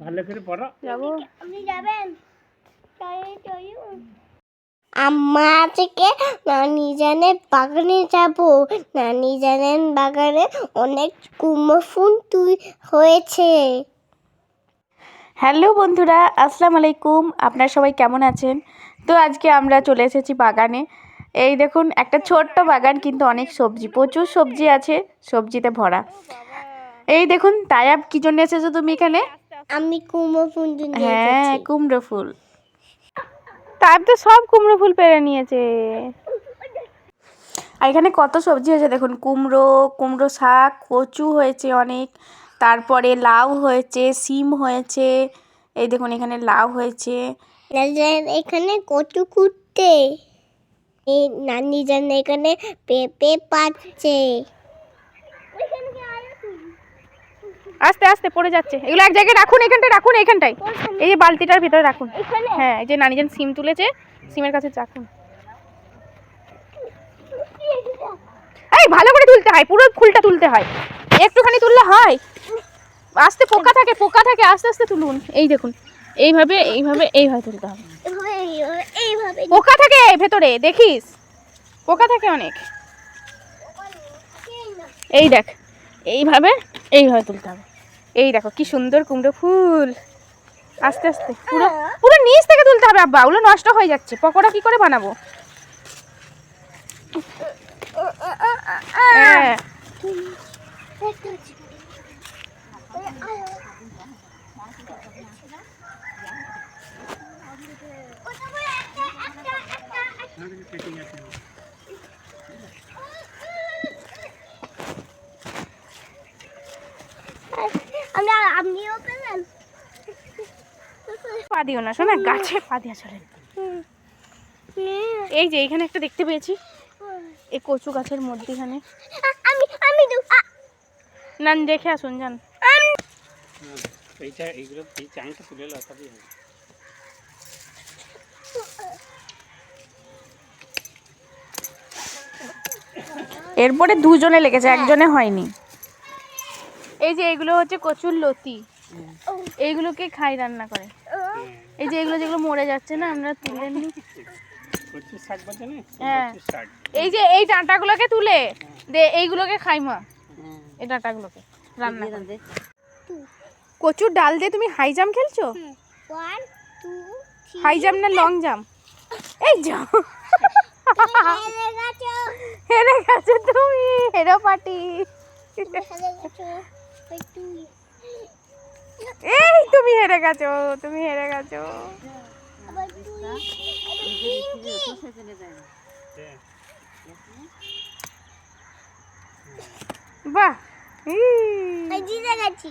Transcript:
ভালো করে পড়ো। যাব। আপনি যাবেন? আম্মা আজকে নানি জানের বাগানে যাব। নানি জানের বাগানে অনেক কুমড়ো ফুল তুই হয়েছে। হ্যালো বন্ধুরা আসসালামু আলাইকুম। আপনারা সবাই কেমন আছেন? তো আজকে আমরা চলে এসেছি বাগানে। এই দেখুন একটা ছোট্ট বাগান কিন্তু অনেক সবজি প্রচুর সবজি আছে সবজিতে ভরা। এই দেখুন তায়াব কি জন্য এসেছ তুমি এখানে? আমি কুমড়ো ফুল হ্যাঁ কুমড়ো ফুল। তার তো সব কুমড়ো ফুল পেরে নিয়েছে। আর এখানে কত সবজি হয়েছে দেখুন কুমড়ো কুমড়ো শাক কচু হয়েছে অনেক তারপরে লাউ হয়েছে সিম হয়েছে এই দেখুন এখানে লাউ হয়েছে। এখানে কচু কুটতে এই নানি জান এখানে পেঁপে পাচ্ছে। আস্তে আস্তে পড়ে যাচ্ছে। এগুলো এক জায়গায় রাখুন এখানটায় রাখুন এখানটায়। এই যে বালতিটার ভিতরে রাখুন। হ্যাঁ এই যে নানিজান সিম তুলেছে সিমের কাছে রাখুন এই ভালো করে তুলতে হয় পুরো ফুলটা তুলতে হয়। একটুখানি তুললে হয়। আস্তে পোকা থাকে পোকা থাকে আস্তে আস্তে তুলুন। এই দেখুন এইভাবে এইভাবে এইভাবে তুলতে হবে। পোকা থাকে ভেতরে দেখিস? পোকা থাকে অনেক। এই দেখ এইভাবে এইভাবে তুলতে হবে। এই দেখো কি সুন্দর কুমড়ো ফুল। আস্তে আস্তে পুরো পুরো নিচ থেকে তুলতে হবে আব্বা। ওগুলো নষ্ট হয়ে যাচ্ছে। পকোড়া কি করে বানাবো? হ্যাঁ। আমরা আপনিও পেলেন পা দিও না শোনা গাছে পা দিয়া চলে এই যে এখানে একটা দেখতে পেয়েছি। এই কচু গাছের মধ্যেখানে। আমি আমি না দেখে আসুন যান। এইটা এইগুলো এই চাংটা তুলে তবেই হবে। এরপরে দুজনে লেগেছে একজনে হয়নি। এই যে এগুলো হচ্ছে কচুর লতি। এইগুলোকে খাই রান্না করে। এই যে এগুলো যেগুলো মরে যাচ্ছে না আমরা তুলে নিই। হ্যাঁ। এই যে এই ডাঁটাগুলোকে তুলে দে এইগুলোকে খাই মা। এই ডাঁটাগুলোকে রান্না করে। কচুর ডাল দিয়ে তুমি হাই জাম্প খেলছো? হাই জাম্প না লং জাম্প? এই যাও হেরে গেছো। তুমি হেরো পার্টি এই তুমি হেরে গেছো তুমি হেরে গেছো। বাহ জিতে গেছি